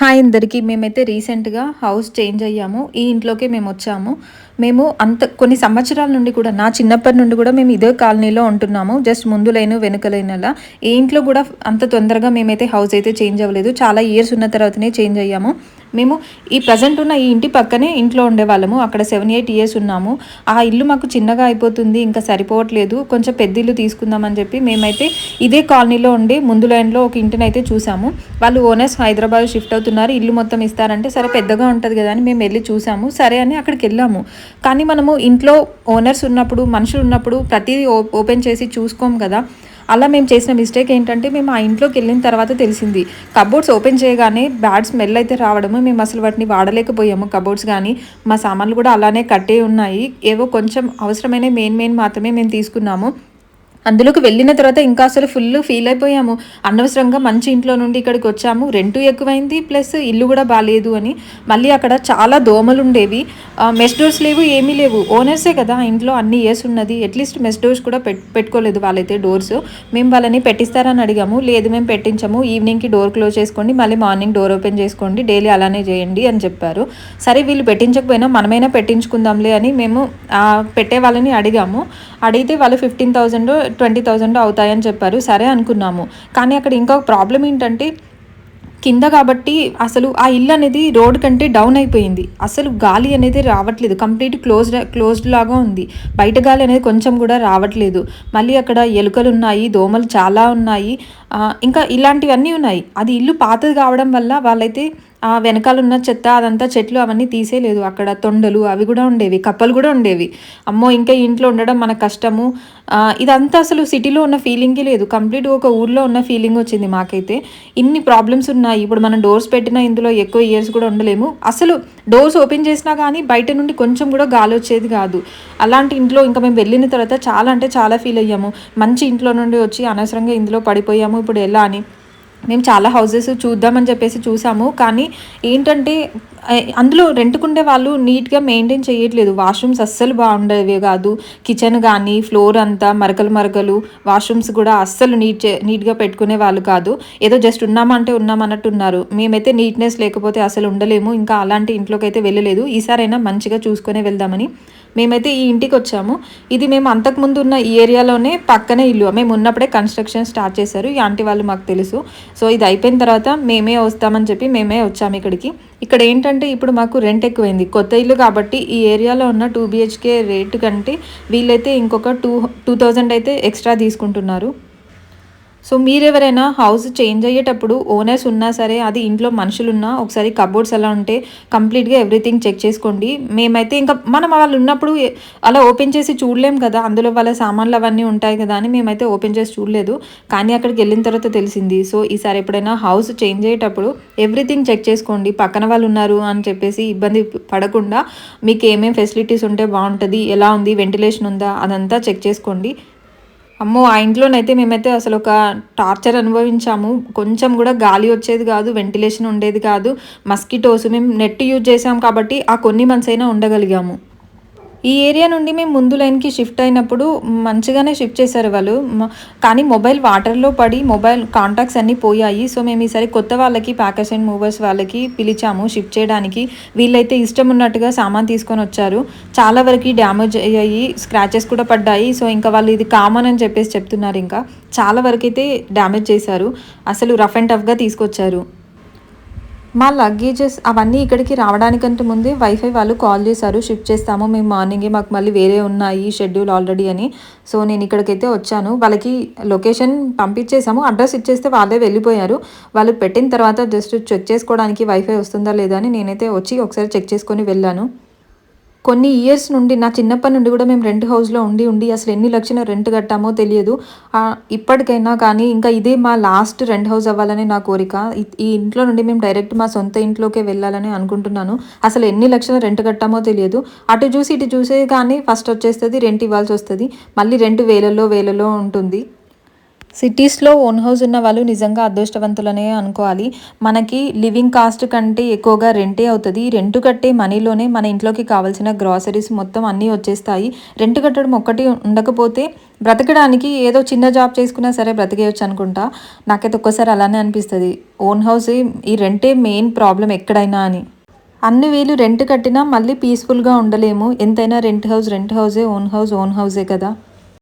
Hi అందరికీ మేమైతే రీసెంట్గా హౌస్ చేంజ్ అయ్యాము. ఈ ఇంట్లోకే మేము వచ్చాము మేము అంత కొన్ని సంవత్సరాల నుండి కూడా నా చిన్నప్పటి నుండి కూడా మేము ఇదే కాలనీలో ఉంటున్నాము. జస్ట్ ముందు లేను వెనుక లేనలా ఈ ఇంట్లో కూడా అంత తొందరగా మేమైతే హౌస్ అయితే చేంజ్ అవ్వలేదు. చాలా ఇయర్స్ ఉన్న తర్వాతనే చేంజ్ అయ్యాము. మేము ఈ ప్రజెంట్ ఉన్న ఈ ఇంటి పక్కనే ఇంట్లో ఉండేవాళ్ళము. అక్కడ సెవెన్ ఎయిట్ ఇయర్స్ ఉన్నాము. ఆ ఇల్లు మాకు చిన్నగా అయిపోతుంది ఇంకా సరిపోవట్లేదు. కొంచెం పెద్ద ఇల్లు తీసుకుందామని చెప్పి మేమైతే ఇదే కాలనీలో ఉండి ముందు లైన్లో ఒక ఇంటిని అయితే చూసాము. వాళ్ళు ఓనర్స్ హైదరాబాద్ షిఫ్ట్ అవుతున్నారు. ఇల్లు మొత్తం ఇస్తారంటే సరే పెద్దగా ఉంటుంది కదా అని మేము వెళ్ళి చూసాము. సరే అని అక్కడికి వెళ్ళాము. కానీ మనము ఇంట్లో ఓనర్స్ ఉన్నప్పుడు మనుషులు ఉన్నప్పుడు ప్రతిదీ ఓ- ఓపెన్ చేసి చూసుకోము కదా. అలా మేము చేసిన మిస్టేక్ ఏంటంటే మేము ఆ ఇంట్లోకి వెళ్ళిన తర్వాత తెలిసింది. కబోర్డ్స్ ఓపెన్ చేయగానే బ్యాడ్ స్మెల్ అయితే రావడము మేము అసలు వాటిని వాడలేకపోయాము. కబోర్డ్స్ కానీ మా సామాన్లు కూడా అలానే కట్టే ఉన్నాయి. ఏవో కొంచెం అవసరమైన మెయిన్ మెయిన్ మాత్రమే మేము తీసుకున్నాము. అందులోకి వెళ్ళిన తర్వాత ఇంకా అసలు ఫుల్ ఫీల్ అయిపోయాము. అనవసరంగా మంచి ఇంట్లో నుండి ఇక్కడికి వచ్చాము. రెంటు ఎక్కువైంది ప్లస్ ఇల్లు కూడా బాగాలేదు అని. మళ్ళీ అక్కడ చాలా దోమలు ఉండేవి. మెస్ డోర్స్ లేవు ఏమీ లేవు. ఓనర్సే కదా ఇంట్లో అన్ని ఇయర్స్ ఉన్నది. అట్లీస్ట్ మెస్ డోర్స్ కూడా పెట్ పెట్టుకోలేదు వాళ్ళైతే డోర్స్ మేము వాళ్ళని పెట్టిస్తారని అడిగాము. లేదు మేము పెట్టించము. ఈవినింగ్కి డోర్ క్లోజ్ చేసుకోండి మళ్ళీ మార్నింగ్ డోర్ ఓపెన్ చేసుకోండి డైలీ అలానే చేయండి అని చెప్పారు. సరే వీళ్ళు పెట్టించకపోయినా మనమైనా పెట్టించుకుందాంలే అని మేము పెట్టే వాళ్ళని అడిగాము. అడిగితే వాళ్ళు ఫిఫ్టీన్ థౌజండ్ ట్వంటీ థౌజండ్ అవుతాయని చెప్పారు. సరే అనుకున్నాము. కానీ అక్కడ ఇంకొక ప్రాబ్లం ఏంటంటే కింద కాబట్టి అసలు ఆ ఇల్లు అనేది రోడ్ కంటే డౌన్ అయిపోయింది. అసలు గాలి అనేది రావట్లేదు. కంప్లీట్ క్లోజ్డ్ క్లోజ్డ్ లాగా ఉంది. బయట గాలి అనేది కొంచెం కూడా రావట్లేదు. మళ్ళీ అక్కడ ఎలుకలు ఉన్నాయి దోమలు చాలా ఉన్నాయి. ఇంకా ఇలాంటివన్నీ ఉన్నాయి. అది ఇల్లు పాతది కావడం వల్ల వాళ్ళైతే ఆ వెనకాల ఉన్న చెత్త అదంతా చెట్లు అవన్నీ తీసేయలేదు. అక్కడ తొండలు అవి కూడా ఉండేవి కప్పలు కూడా ఉండేవి. అమ్మో ఇంకా ఇంట్లో ఉండడం మన కష్టము. ఇదంతా అసలు సిటీలో ఉన్న ఫీలింగే లేదు. కంప్లీట్ ఒక ఊర్లో ఉన్న ఫీలింగ్ వచ్చింది మాకైతే. ఇన్ని ప్రాబ్లమ్స్ ఉన్నాయి. ఇప్పుడు మనం డోర్స్ పెట్టినా ఇందులో ఎక్కువ ఇయర్స్ కూడా ఉండలేము. అసలు డోర్స్ ఓపెన్ చేసినా కానీ బయట నుండి కొంచెం కూడా గాలి వచ్చేది కాదు. అలాంటి ఇంట్లో ఇంకా మేము వెళ్ళిన తర్వాత చాలా అంటే చాలా ఫీల్ అయ్యాము. మంచి ఇంట్లో నుండి వచ్చి అనవసరంగా ఇందులో పడిపోయాము. ఇప్పుడు ఎలా అని మేము చాలా హౌసెస్ చూద్దామని చెప్పేసి చూసాము. కానీ ఏంటంటే అందులో రెంట్కుండే వాళ్ళు నీట్గా మెయింటైన్ చేయట్లేదు. వాష్రూమ్స్ అస్సలు బాగుండేవి కాదు. కిచెన్ కానీ ఫ్లోర్ అంతా మరకలు మరకలు వాష్రూమ్స్ కూడా అస్సలు నీట్ చే నీట్గా పెట్టుకునే వాళ్ళు కాదు. ఏదో జస్ట్ ఉన్నామంటే ఉన్నామన్నట్టు ఉన్నారు మేమైతే నీట్నెస్ లేకపోతే అసలు ఉండలేము. ఇంకా అలాంటి ఇంట్లోకి అయితే వెళ్ళలేదు. ఈసారైనా మంచిగా చూసుకునే వెళ్దామని మేమైతే ఈ ఇంటికి వచ్చాము ఇది మేము అంతకుముందు ఉన్న ఈ ఏరియాలోనే పక్కనే ఇల్లు. మేము ఉన్నప్పుడే కన్స్ట్రక్షన్ స్టార్ట్ చేశారు. ఈ ఆంటీ వాళ్ళు మాకు తెలుసు. సో ఇది అయిపోయిన తర్వాత మేమే వస్తామని చెప్పి మేమే వచ్చాము ఇక్కడికి. ఇక్కడ ఏంటంటే ఇప్పుడు మాకు రెంట్ ఎక్కువైంది. కొత్త ఇల్లు కాబట్టి ఈ ఏరియాలో ఉన్న టూ బిహెచ్కే రేటు కంటే వీళ్ళైతే ఇంకొక టూ టూ థౌజండ్ అయితే ఎక్స్ట్రా తీసుకుంటున్నారు. సో మీరెవరైనా హౌస్ చేంజ్ అయ్యేటప్పుడు ఓనర్స్ ఉన్నా సరే అది ఇంట్లో మనుషులు ఉన్నా ఒకసారి కబోర్డ్స్ ఎలా ఉంటే కంప్లీట్గా ఎవ్రీథింగ్ చెక్ చేసుకోండి. మేమైతే ఇంకా మనం వాళ్ళు ఉన్నప్పుడు అలా ఓపెన్ చేసి చూడలేం కదా అందులో వాళ్ళ సామాన్లు అవన్నీ ఉంటాయి కదా అని మేమైతే ఓపెన్ చేసి చూడలేదు. కానీ అక్కడికి వెళ్ళిన తర్వాత తెలిసింది. సో ఈసారి ఎప్పుడైనా హౌస్ చేంజ్ అయ్యేటప్పుడు ఎవ్రీథింగ్ చెక్ చేసుకోండి. పక్కన వాళ్ళు ఉన్నారు అని చెప్పేసి ఇబ్బంది పడకుండా మీకు ఏమేమి ఫెసిలిటీస్ ఉంటే బాగుంటుంది ఎలా ఉంది వెంటిలేషన్ ఉందా అదంతా చెక్ చేసుకోండి. అమ్మో ఆ ఇంట్లోనైతే మేమైతే అసలు ఒక టార్చర్ అనుభవించాము. కొంచెం కూడా గాలి వచ్చేది కాదు వెంటిలేషన్ ఉండేది కాదు. మస్కిటోస్ మేము నెట్ యూజ్ చేసాం కాబట్టి ఆ కొన్ని మంత్స్ అయినా ఉండగలిగాము. ఈ ఏరియా నుండి మేము ముందు లైన్కి షిఫ్ట్ అయినప్పుడు మంచిగానే షిఫ్ట్ చేశారు వాళ్ళు. కానీ మొబైల్ వాటర్లో పడి మొబైల్ కాంటాక్ట్స్ అన్నీ పోయాయి. సో మేము ఈసారి కొత్త వాళ్ళకి ప్యాకర్స్ అండ్ మూవర్స్ వాళ్ళకి పిలిచాము షిఫ్ట్ చేయడానికి. వీళ్ళైతే ఇష్టం ఉన్నట్టుగా సామాన్ తీసుకొని వచ్చారు. చాలా వరకు డ్యామేజ్ అయ్యాయి స్క్రాచెస్ కూడా పడ్డాయి. సో ఇంకా వాళ్ళు ఇది కామన్ అని చెప్పేసి చెప్తున్నారు ఇంకా. చాలా వరకు అయితే డ్యామేజ్ చేశారు. అసలు రఫ్ అండ్ టఫ్గా తీసుకొచ్చారు. మా లగేజెస్ అవన్నీ ఇక్కడికి రావడానికంటే ముందే వైఫై వాళ్ళు కాల్ చేశారు షిఫ్ట్ చేస్తాము మేము మార్నింగే మాకు మళ్ళీ వేరే ఉన్నాయి షెడ్యూల్ ఆల్రెడీ అని. సో నేను ఇక్కడికైతే వచ్చాను. వాళ్ళకి లొకేషన్ పంపించేసాము అడ్రస్ ఇచ్చేస్తే వాళ్ళే వెళ్ళిపోయారు. వాళ్ళు పెట్టిన తర్వాత జస్ట్ చెక్ చేసుకోవడానికి వైఫై వస్తుందా లేదా అని నేనైతే వచ్చి ఒకసారి చెక్ చేసుకొని వెళ్ళాను. కొన్ని ఇయర్స్ నుండి నా చిన్నప్పటి నుండి కూడా మేము రెంట్ హౌస్లో ఉండి ఉండి అసలు ఎన్ని లక్షల రెంట్ కట్టామో తెలియదు. ఇప్పటికైనా కానీ ఇంకా ఇదే మా లాస్ట్ రెంట్ హౌస్ అవ్వాలని నా కోరిక. ఈ- ఈ ఇంట్లో నుండి మేము డైరెక్ట్ మా సొంత ఇంట్లోకే వెళ్ళాలని అనుకుంటున్నాను. అసలు ఎన్ని లక్షల రెంట్ కట్టామో తెలియదు. అటు చూసి ఇటు చూసే కానీ ఫస్ట్ వచ్చేస్తుంది రెంట్ ఇవ్వాల్సి వస్తుంది. మళ్ళీ రెంట్ వేలలో వేలలో ఉంటుంది. సిటీస్లో ఓన్ హౌస్ ఉన్న వాళ్ళు నిజంగా అదృష్టవంతులనే అనుకోవాలి. మనకి లివింగ్ కాస్ట్ కంటే ఎక్కువగా రెంటే అవుతుంది. రెంట్ కట్టే మనీలోనే మన ఇంట్లోకి కావాల్సిన గ్రాసరీస్ మొత్తం అన్నీ వచ్చేస్తాయి. రెంట్ కట్టడం ఒక్కటి ఉండకపోతే బ్రతకడానికి ఏదో చిన్న జాబ్ చేసుకున్నా సరే బ్రతికేయచ్చు అనుకుంటా. నాకైతే ఒక్కోసారి అలానే అనిపిస్తుంది. ఓన్ హౌస్ ఈ రెంటే మెయిన్ ప్రాబ్లం ఎక్కడైనా అని. అన్ని వేలు రెంట్ కట్టినా మళ్ళీ పీస్ఫుల్గా ఉండలేము. ఎంతైనా రెంట్ హౌస్ రెంట్ హౌసే ఓన్ హౌస్ ఓన్ హౌసే కదా.